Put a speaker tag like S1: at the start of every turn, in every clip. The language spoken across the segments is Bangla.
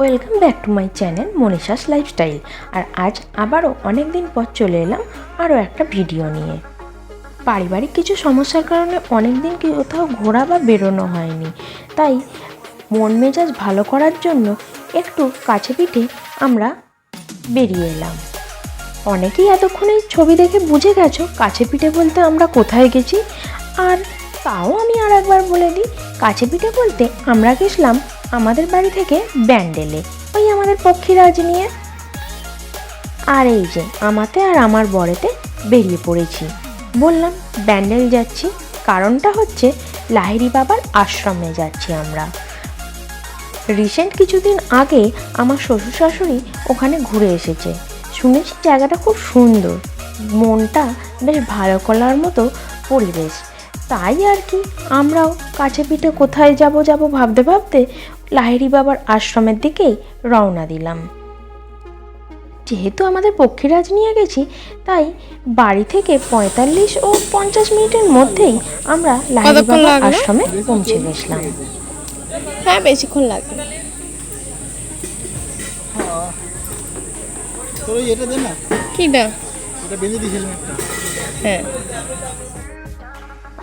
S1: Welcome back to my channel Manisha's lifestyle আর আজ আবারও অনেক দিন পর চলে এলাম আরও একটা ভিডিও নিয়ে। পারিবারিক কিছু সমস্যার কারণে অনেক দিন কোথাও ঘোরা বা বেরোনো হয়নি। তাই মন মেজাজ ভালো করার জন্য একটু কাছে পিঠে আমরা বেরিয়ে এলাম। অনেকেই এতক্ষণে ছবি দেখে বুঝে গেছো কাছে পিঠে বলতে আমরা কোথায় গেছি। আর তাও আমি আর একবার বলে দিই, কাছে পিঠে বলতে আমরা গেছিলাম আমাদের বাড়ি থেকে ব্যান্ডেলে ওই আমাদের পক্ষীরাজ নিয়ে। আর এই যে, আমাতে আর আমার বরেতে বেরিয়ে পড়েছি। বললাম, ব্যান্ডেল যাচ্ছি, কারণটা হচ্ছে লাহিরি বাবার আশ্রমে যাচ্ছি আমরা। রিসেন্ট কিছুদিন আগে আমার শ্বশুর শাশুড়ি ওখানে ঘুরে এসেছে। শুনেছি জায়গাটা খুব সুন্দর। মনটা বেশ ভালো করার মতো পরিবেশ। তাই আর কি, আমরাও কাছে পিঠে কোথায় যাব যাব ভাবতে ভাবতে লাহিরি বাবার আশ্রমের দিকেই রওনা দিলাম। যেহেতু আমাদের পক্ষীরাজ নিয়ে গেছি তাই বাড়ি থেকে পঁয়তাল্লিশ ও পঞ্চাশ মিনিটের মধ্যেই আমরা লাহিরি বাবার আশ্রমে পৌঁছে গেছিলাম।
S2: হ্যাঁ বেশিক্ষণ লাগবে।
S3: এটা দে না।
S2: কি না
S3: এটা বেঁধে দিয়েছিলাম
S2: হ্যাঁ।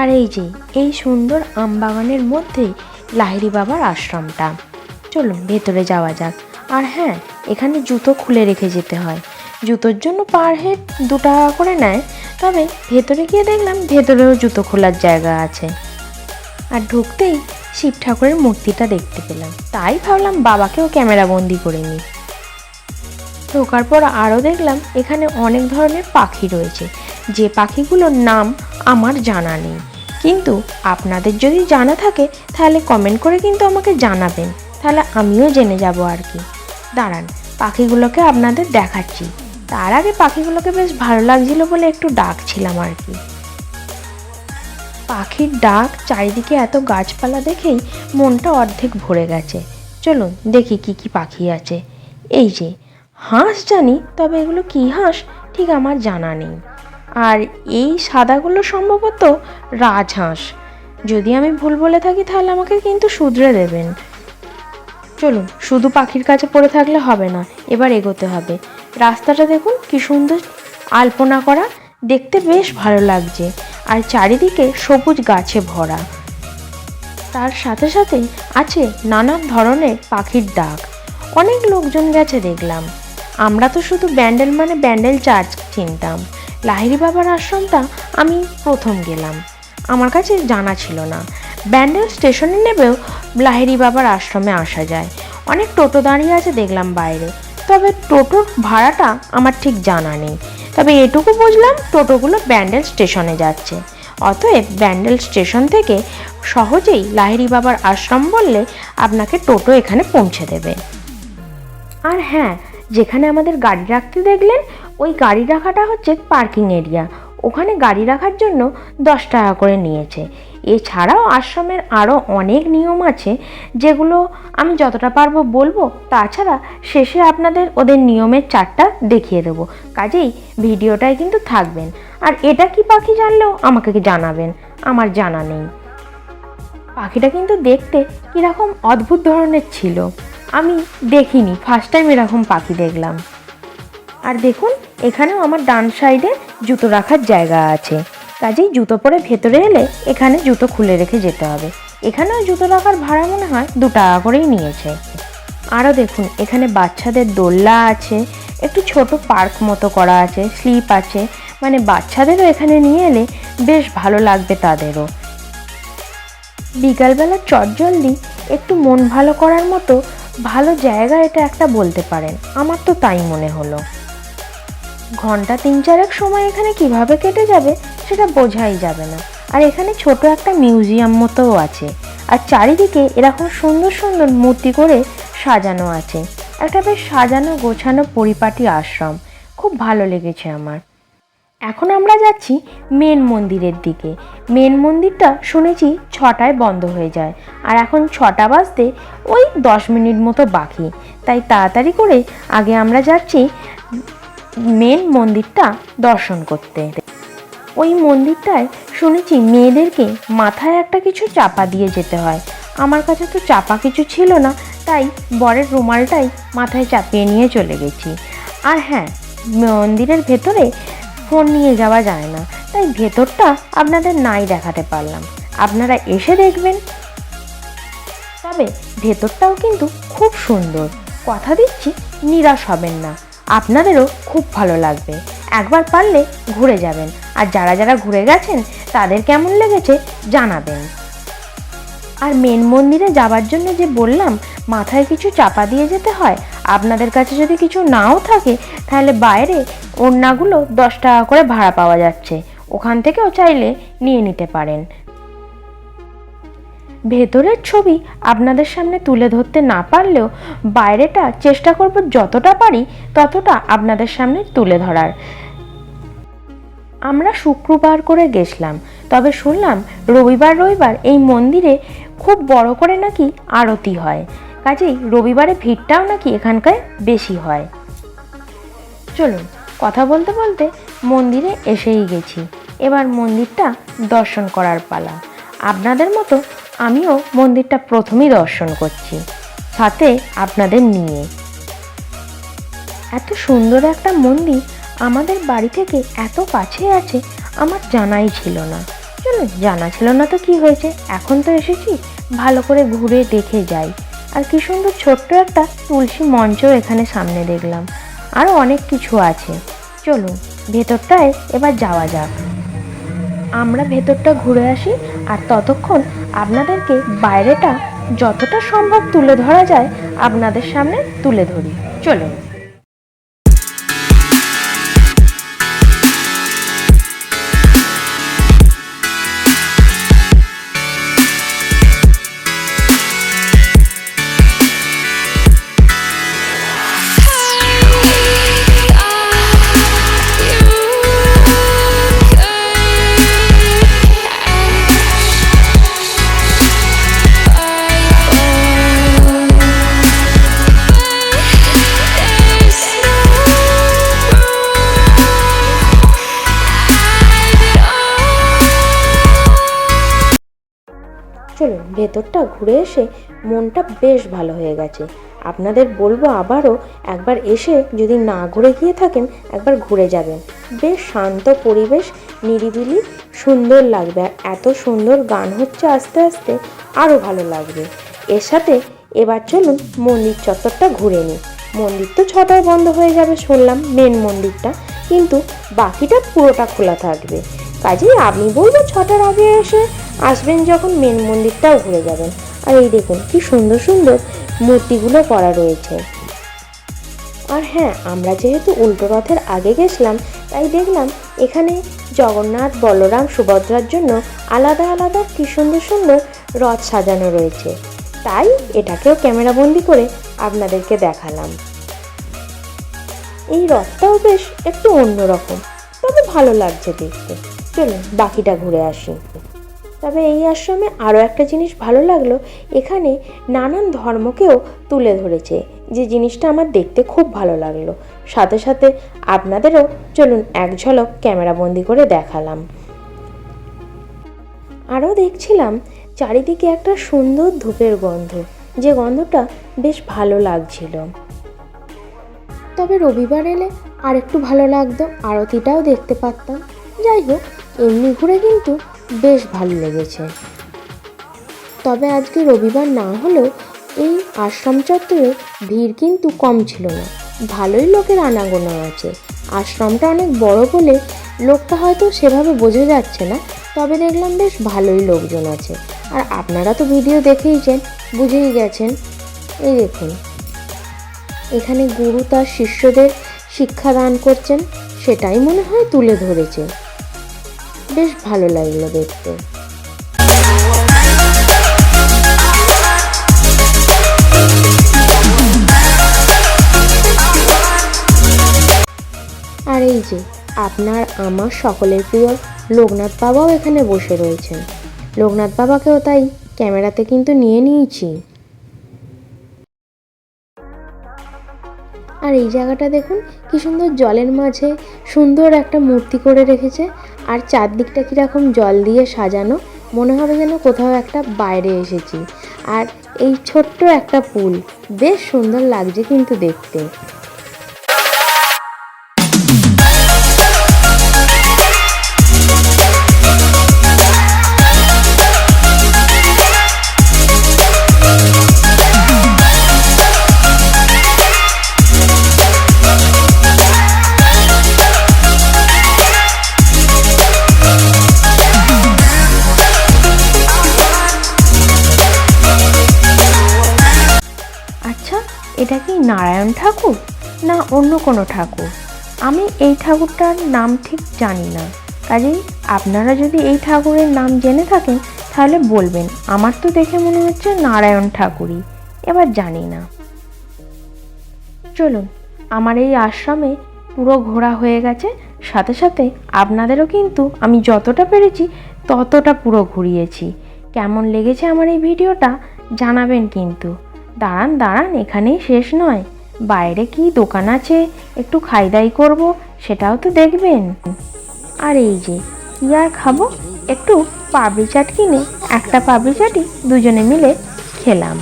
S1: আর এই যে এই সুন্দর আমবাগানের মধ্যেই লাহিরি বাবার আশ্রমটা। চলুন, ভেতরে যাওয়া যাক। আর হ্যাঁ এখানে জুতো খুলে রেখে যেতে হয়। জুতোর জন্য পার হেড দু টাকা করে নেয়। তবে ভেতরে গিয়ে দেখলাম ভেতরেও জুতো খোলার জায়গা আছে। আর ঢুকতেই শিব ঠাকুরের মূর্তিটা দেখতে পেলাম। তাই ভাবলাম বাবাকেও ক্যামেরা বন্দি করে নিই। ঢোকার পর আরও দেখলাম এখানে অনেক ধরনের পাখি রয়েছে। যে পাখিগুলোর নাম আমার জানা নেই। কিন্তু আপনাদের যদি জানা থাকে, তাহলে কমেন্ট করে কিন্তু আমাকে জানাবেন। তাহলে আমিও জেনে যাব আর কি। দাঁড়ান, পাখিগুলোকে আপনাদের দেখাচ্ছি। তার আগে পাখিগুলোকে বেশ ভালো লাগছিল বলে একটু ডাকছিলাম আর কি। পাখির ডাক চারিদিকে এত গাছপালা দেখেই মনটা অর্ধেক ভরে গেছে। চলুন দেখি কি কি পাখি আছে। এই যে, হাঁস জানি, তবে এগুলো কি হাঁস? ঠিক আমার জানা নেই। আর এই সাদাগুলো সম্ভবত রাজহাঁস। যদি আমি ভুল বলে থাকি, তাহলে আমাকে কিন্তু শুধরে দেবেন। চলুন, শুধু পাখির কাছে পড়ে থাকলে হবে না, এবার এগোতে হবে। রাস্তাটা দেখুন, কি সুন্দর আলপনা করা। দেখতে বেশ ভালো লাগছে। আর চারিদিকে সবুজ গাছে ভরা। তার সাথে সাথে আছে নানান ধরনের পাখির ডাক। অনেক লোকজন গেছে দেখলাম। আমরা তো শুধু ব্যান্ডেল মানে ব্যান্ডেল চার্চ চিনতাম লাহিরি বাবার আশ্রমটা আমি প্রথম গেলাম। আমার কাছে জানা ছিল না। ব্যান্ডেল স্টেশনে নেবেও লাহিরি বাবার আশ্রমে আসা যায়। অনেক টোটো দাঁড়িয়ে আছে দেখলাম বাইরে। তবে টোটোর ভাড়াটা আমার ঠিক জানা নেই। তবে এটুকু বুঝলাম টোটোগুলো ব্যান্ডেল স্টেশনে যাচ্ছে। অতএব ব্যান্ডেল স্টেশন থেকে সহজেই লাহিরি বাবার আশ্রম বললে আপনাকে টোটো এখানে পৌঁছে দেবে। আর হ্যাঁ যেখানে আমাদের গাড়ি রাখতে দেখলেন ওই গাড়ি রাখাটা হচ্ছে পার্কিং এরিয়া। ওখানে গাড়ি রাখার জন্য দশ টাকা করে নিয়েছে। এছাড়াও আশ্রমের আরও অনেক নিয়ম আছে, যেগুলো আমি যতটা পারব বলব, তাছাড়া শেষে আপনাদের ওদের নিয়মের চারটা দেখিয়ে দেবো। কাজেই ভিডিওটায় কিন্তু থাকবেন। আর এটা কি পাখি জানলেও আমাকে জানাবেন? আমার জানা নেই। পাখিটা কিন্তু দেখতে কীরকম অদ্ভুত ধরনের ছিল। আমি দেখিনি ফার্স্ট টাইম এরকম পাখি দেখলাম। আর দেখুন, এখানেও আমার ডান সাইডে জুতো রাখার জায়গা আছে। কাজেই জুতো পরে ভেতরে এলে এখানে জুতো খুলে রেখে যেতে হবে। এখানেও জুতো রাখার ভাড়া মনে হয় দু টাকা করেই নিয়েছে। আরও দেখুন, এখানে বাচ্চাদের দোলনা আছে, একটু ছোট পার্ক মতো করা আছে, স্লিপ আছে। মানে বাচ্চাদেরও এখানে নিয়ে এলে বেশ ভালো লাগবে তাদেরও। বিকালবেলা চটজলদি একটু মন ভালো করার মতো ভালো জায়গা এটা একটা বলতে পারেন। আমার তো তাই মনে হলো। ঘণ্টা তিন চারেক সময় এখানে কীভাবে কেটে যাবে সেটা বোঝাই যাবে না। আর এখানে ছোট একটা মিউজিয়াম মতোও আছে। আর চারিদিকে এরকম সুন্দর সুন্দর মূর্তি করে সাজানো আছে। একটা বেশ সাজানো গোছানো পরিপাটি আশ্রম। খুব ভালো লেগেছে আমার। এখন আমরা যাচ্ছি মেন মন্দিরের দিকে। মেন মন্দিরটা শুনেছি ছটায় বন্ধ হয়ে যায়। আর এখন ছটা বাজতে ওই দশ মিনিট মতো বাকি। তাই তাড়াতাড়ি করে আগে আমরা যাচ্ছি মেন মন্দিরটা দর্শন করতে। ওই মন্দিরটায় শুনেছি মেয়েদেরকে মাথায় একটা কিছু চাপা দিয়ে যেতে হয়। আমার কাছে তো চাপা কিছু ছিল না, তাই বরের রুমালটাই মাথায় চাপিয়ে নিয়ে চলে গেছি। আর হ্যাঁ মন্দিরের ভেতরে ফোন নিয়ে যাওয়া যায় না, তাই ভেতরটা আপনাদের নাই দেখাতে পারলাম। আপনারা এসে দেখবেন। তবে ভেতরটাও কিন্তু খুব সুন্দর। কথা দিচ্ছি, নিরাশ হবেন না। আপনাদেরও খুব ভালো লাগবে। একবার পারলে ঘুরে যাবেন। আর যারা যারা ঘুরে গেছেন, তাদের কেমন লেগেছে জানাবেন। আর মেন মন্দিরে যাবার জন্য যে বললাম, মাথায় কিছু চাপা দিয়ে যেতে হয়। আপনাদের কাছে যদি কিছু নাও থাকে, তাহলে বাইরে ওড়নাগুলো দশ টাকা করে ভাড়া পাওয়া যাচ্ছে। ওখান থেকেও চাইলে নিয়ে নিতে পারেন। ভেতরের ছবি আপনাদের সামনে তুলে ধরতে না পারলেও বাইরেটা চেষ্টা করব যতটা পারি ততটা আপনাদের সামনে তুলে ধরার। আমরা শুক্রবার করে গেছিলাম, তবে শুনলাম রবিবার রবিবার এই মন্দিরে খুব বড় করে নাকি আরতি হয়, কাজেই রবিবারে ভিড়টাও নাকি এখানকার বেশি হয়। চলুন, কথা বলতে বলতে মন্দিরে এসেই গেছি। এবার মন্দিরটা দর্শন করার পালা। আপনাদের মতো আমিও মন্দিরটা প্রথমেই দর্শন করছি, সাথে আপনাদের নিয়ে। এত সুন্দর একটা মন্দির আমাদের বাড়ি থেকে এত কাছে আছে, আমার জানাই ছিল না। চলো জানা ছিল না তো কি হয়েছে? এখন তো এসেছি, ভালো করে ঘুরে দেখে যাই। আর কি সুন্দর ছোট্ট একটা তুলসী মঞ্চ এখানে সামনে দেখলাম। আরও অনেক কিছু আছে। চলুন, ভেতরটায় এবার যাওয়া যাক। আমরা ভেতরটা ঘুরে আসি আর ততক্ষণ আপনাদেরকে বাইরেটা যতটা সম্ভব তুলে ধরা যায় আপনাদের সামনে তুলে ধরি। চলুন। ভেতরটা ঘুরে এসে মনটা বেশ ভালো হয়ে গেছে। আপনাদের বলব আবারও একবার এসে যদি না ঘুরে গিয়ে থাকেন, একবার ঘুরে যাবেন। বেশ শান্ত পরিবেশ, নিরিবিলি, সুন্দর লাগবে। আর এত সুন্দর গান হচ্ছে আস্তে আস্তে আরও ভালো লাগবে। এর সাথে এবার চলুন মন্দির চত্বরটা ঘুরে নিই। মন্দির তো ছটায় বন্ধ হয়ে যাবে, শুনলাম মেন মন্দিরটা। কিন্তু বাকিটা পুরোটা খোলা থাকবে। কাজেই আপনি বলব ছটার আগে এসে আসবেন যখন মেন মন্দিরটাও ঘুরে যাবেন। আর এই দেখুন, কি সুন্দর সুন্দর মূর্তিগুলো করা রয়েছে। আর হ্যাঁ আমরা যেহেতু উল্টো রথের আগে গেছিলাম, তাই দেখলাম এখানে জগন্নাথ, বলরাম, সুভদ্রার জন্য আলাদা আলাদা কি সুন্দর সুন্দর রথ সাজানো রয়েছে। তাই এটাকেও ক্যামেরাবন্দি করে আপনাদেরকে দেখালাম। এই রথটাও বেশ একটু অন্যরকম, তবে ভালো লাগছে দেখতে। চলুন বাকিটা ঘুরে আসি। তবে এই আশ্রমে আরও একটা জিনিস ভালো লাগল, এখানে নানান ধর্মকেও তুলে ধরেছে, যে জিনিসটা আমার দেখতে খুব ভালো লাগল। সাথে সাথে আপনাদেরও চলুন এক ঝলক ক্যামেরাবন্দি করে দেখালাম। আরও দেখছিলাম চারিদিকে একটা সুন্দর ধূপের গন্ধ, যে গন্ধটা বেশ ভালো লাগছিল। তবে রবিবার এলে আর একটু ভালো লাগতো, আরতিটাও দেখতে পারতাম। যাই হোক এমনি ঘুরে কিন্তু বেশ ভালো লেগেছে। তবে আজকে রবিবার না হলেও এই আশ্রম চত্বরে ভিড় কিন্তু কম ছিল না। ভালোই লোকের আনাগোনা আছে। আশ্রমটা অনেক বড় বলে লোকটা হয়তো সেভাবে বোঝা যাচ্ছে না, তবে দেখলাম বেশ ভালোই লোকজন আছে। আর আপনারা তো ভিডিও দেখেইছেন বুঝেই গেছেন। এই দেখুন। এখানে গুরু তার শিষ্যদের শিক্ষা দান করছেন, সেটাই মনে হয় তুলে ধরেছে। বেশ ভালো লাগল দেখতে। আর এই যে, আপনার আমার সকলের প্রিয় লোকনাথ বাবাও এখানে বসে রয়েছেন। লোকনাথ বাবাকেও তাই ক্যামেরাতে কিন্তু নিয়ে নিয়েছি। আর এই জায়গাটা দেখুন, কি সুন্দর জলের মাঝে সুন্দর একটা মূর্তি করে রেখেছে। আর চারদিকটা কীরকম জল দিয়ে সাজানো, মনে হবে যেন কোথাও একটা বাইরে এসেছি। আর এই ছোট্ট একটা পুল, বেশ সুন্দর লাগছে কিন্তু দেখতে। নারায়ণ ঠাকুর না অন্য কোনো ঠাকুর? আমি এই ঠাকুরটার নাম ঠিক জানি না। কাজেই আপনারা যদি এই ঠাকুরের নাম জেনে থাকেন, তাহলে বলবেন, আমার তো দেখে মনে হচ্ছে নারায়ণ ঠাকুরই। এবার জানি না। চলুন, আমার এই আশ্রমে পুরো ঘোরা হয়ে গেছে। সাথে সাথে আপনাদেরও কিন্তু আমি যতটা পেরেছি, ততটা পুরো ঘুরিয়েছি। কেমন লেগেছে আমার এই ভিডিওটা জানাবেন কিন্তু। দাঁড়ান দাঁড়ান, এখানেই শেষ নয়। বাইরে কি দোকান আছে? একটু খাই দাই করব, সেটাও তো দেখবেন। আর এই যে, কি আর খাব? একটু পাবড়ি চাট কিনে, একটা পাবড়ি চাটই দুজনে মিলে খেলাম।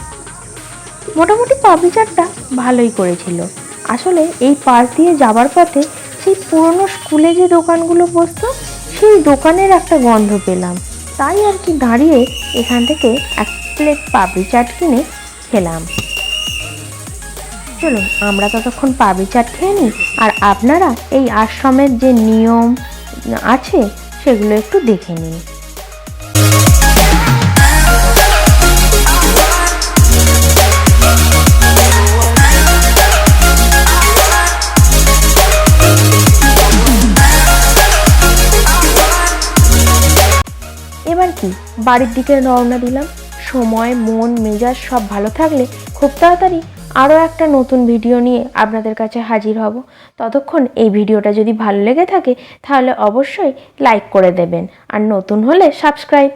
S1: মোটামুটি পাপড়ি চাটটা ভালোই করেছিল। আসলে এই পাশ দিয়ে যাবার পথে সেই পুরনো স্কুলে যে দোকানগুলো বসতো, সেই দোকানের একটা গন্ধ পেলাম। তাই আর কি দাঁড়িয়ে এখান থেকে এক প্লেট পাপড়ি চাট কিনে খেলাম। চলুন, আমরা ততক্ষণ পাপড়ি চাট খেয়ে নিই, আর আপনারা এই আশ্রমের যে নিয়ম আছে, সেগুলো একটু দেখে নিন। এবার কি? বাড়ির দিকে রওনা দিলাম। সময়, মন, মেজাজ সব ভালো থাকলে খুব তাড়াতাড়ি আরও একটা নতুন ভিডিও নিয়ে আপনাদের কাছে হাজির হব। ততক্ষণ এই ভিডিওটা যদি ভালো লেগে থাকে, তাহলে অবশ্যই লাইক করে দেবেন। আর নতুন হলে সাবস্ক্রাইব।